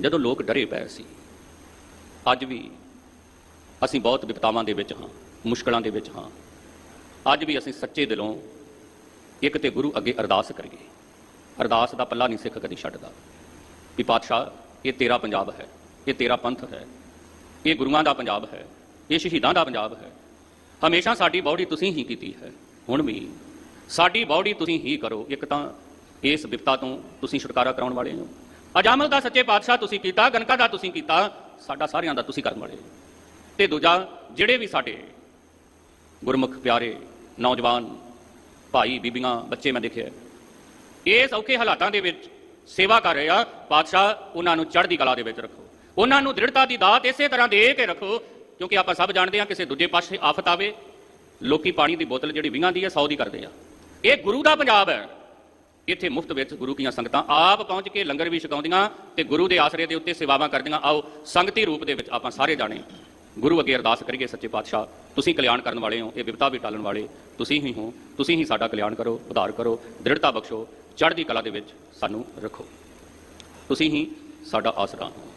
ਜਦੋਂ ਲੋਕ ਡਰੇ ਪਏ ਸੀ, ਅੱਜ ਵੀ ਅਸੀਂ ਬਹੁਤ ਵਿਪਤਾਵਾਂ ਦੇ ਵਿੱਚ ਹਾਂ, ਮੁਸ਼ਕਲਾਂ ਦੇ ਵਿੱਚ ਹਾਂ। ਅੱਜ ਵੀ ਅਸੀਂ ਸੱਚੇ ਦਿਲੋਂ ਇੱਕ ਤੇ ਗੁਰੂ ਅੱਗੇ ਅਰਦਾਸ ਕਰੀਏ। ਅਰਦਾਸ ਦਾ ਪੱਲਾ ਨਹੀਂ ਸਿੱਖ ਕਦੀ ਛੱਡਦਾ। ਵੀ ਪਾਤਸ਼ਾਹ, ਇਹ ਤੇਰਾ ਪੰਜਾਬ ਹੈ, ਇਹ ਤੇਰਾ ਪੰਥ ਹੈ, ਇਹ ਗੁਰੂਆਂ ਦਾ ਪੰਜਾਬ ਹੈ, ਇਹ ਸ਼ਹੀਦਾਂ ਦਾ ਪੰਜਾਬ ਹੈ। ਹਮੇਸ਼ਾ ਸਾਡੀ ਬੌੜੀ ਤੁਸੀਂ ਹੀ ਕੀਤੀ ਹੈ। ਹੁਣ ਵੀ ਸਾਡੀ ਬੌੜੀ ਤੁਸੀਂ ਹੀ ਕਰੋ। ਇੱਕ ਤਾਂ ਇਸ ਵਿਪਤਾ ਤੋਂ ਤੁਸੀਂ ਛੁਟਕਾਰਾ ਕਰਾਉਣ ਵਾਲੇ ਹੋ। ਅਜਾਮਲ ਦਾ ਸੱਚੇ ਪਾਤਸ਼ਾਹ ਤੁਸੀਂ ਕੀਤਾ ਗਨਕਾ ਦਾ ਤੁਸੀਂ ਕੀਤਾ, ਸਾਡਾ ਸਾਰਿਆਂ ਦਾ ਤੁਸੀਂ ਕਰਨ ਵਾਲੇ। ਹੋ ਤੇ ਦੂਜਾ, ਜਿਹੜੇ ਵੀ ਸਾਡੇ ਗੁਰਮੁਖ ਪਿਆਰੇ ਨੌਜਵਾਨ ਭਾਈ, ਬੀਬੀਆਂ, ਬੱਚੇ ਮੈਂ ਦੇਖਿਆ ਇਸ ਔਖੇ ਹਾਲਾਤਾਂ ਦੇ ਵਿੱਚ ਸੇਵਾ ਕਰ ਰਹੇ ਆ, ਪਾਤਸ਼ਾਹ ਉਹਨਾਂ ਨੂੰ ਚੜ੍ਹਦੀ ਕਲਾ ਦੇ ਵਿੱਚ ਰੱਖੋ। ਉਹਨਾਂ ਨੂੰ ਦ੍ਰਿੜਤਾ ਦੀ ਦਾਤ ਇਸੇ ਤਰ੍ਹਾਂ ਦੇ ਕੇ ਰੱਖੋ, ਕਿਉਂਕਿ ਆਪਾਂ ਸਭ ਜਾਣਦੇ ਹਾਂ ਕਿਸੇ ਦੂਜੇ ਪਾਸੇ ਆਫਤ ਆਵੇ, ਲੋਕੀ ਪਾਣੀ ਦੀ ਬੋਤਲ ਜਿਹੜੀ ਵਿੰਗਾਂ ਦੀ ਹੈ 100 ਦੀ ਕਰਦੇ ਆ। ਇਹ ਗੁਰੂ ਦਾ ਪੰਜਾਬ ਹੈ। ਇੱਥੇ ਮੁਫਤ ਵਿੱਚ ਗੁਰੂ ਦੀਆਂ ਸੰਗਤਾਂ ਆਪ ਪਹੁੰਚ ਕੇ ਲੰਗਰ ਵੀ ਛਕਾਉਂਦੀਆਂ ਤੇ ਗੁਰੂ ਦੇ ਆਸਰੇ ਦੇ ਉੱਤੇ ਸੇਵਾਵਾਂ ਕਰਦੀਆਂ। ਆਓ, ਸੰਗਤੀ ਰੂਪ ਦੇ ਵਿੱਚ ਆਪਾਂ ਸਾਰੇ ਜਾਣੇ ਗੁਰੂ ਅੱਗੇ ਅਰਦਾਸ ਕਰੀਏ ਸੱਚੇ ਪਾਤਸ਼ਾਹ, ਤੁਸੀਂ ਕਲਿਆਣ ਕਰਨ ਵਾਲੇ ਹੋ, ਇਹ ਵਿਪਤਾ ਵੀ ਟਾਲਣ ਵਾਲੇ, ਤੁਸੀਂ ਹੀ ਹੋ, ਤੁਸੀਂ ਹੀ ਸਾਡਾ ਕਲਿਆਣ ਕਰੋ, ਉਧਾਰ ਕਰੋ, ਦ੍ਰਿੜਤਾ ਬਖਸ਼ੋ, ਚੜ੍ਹਦੀ ਕਲਾ ਦੇ ਵਿੱਚ ਸਾਨੂੰ ਰੱਖੋ। ਤੁਸੀਂ ਹੀ ਸਾਡਾ ਆਸਰਾ ਹੋ।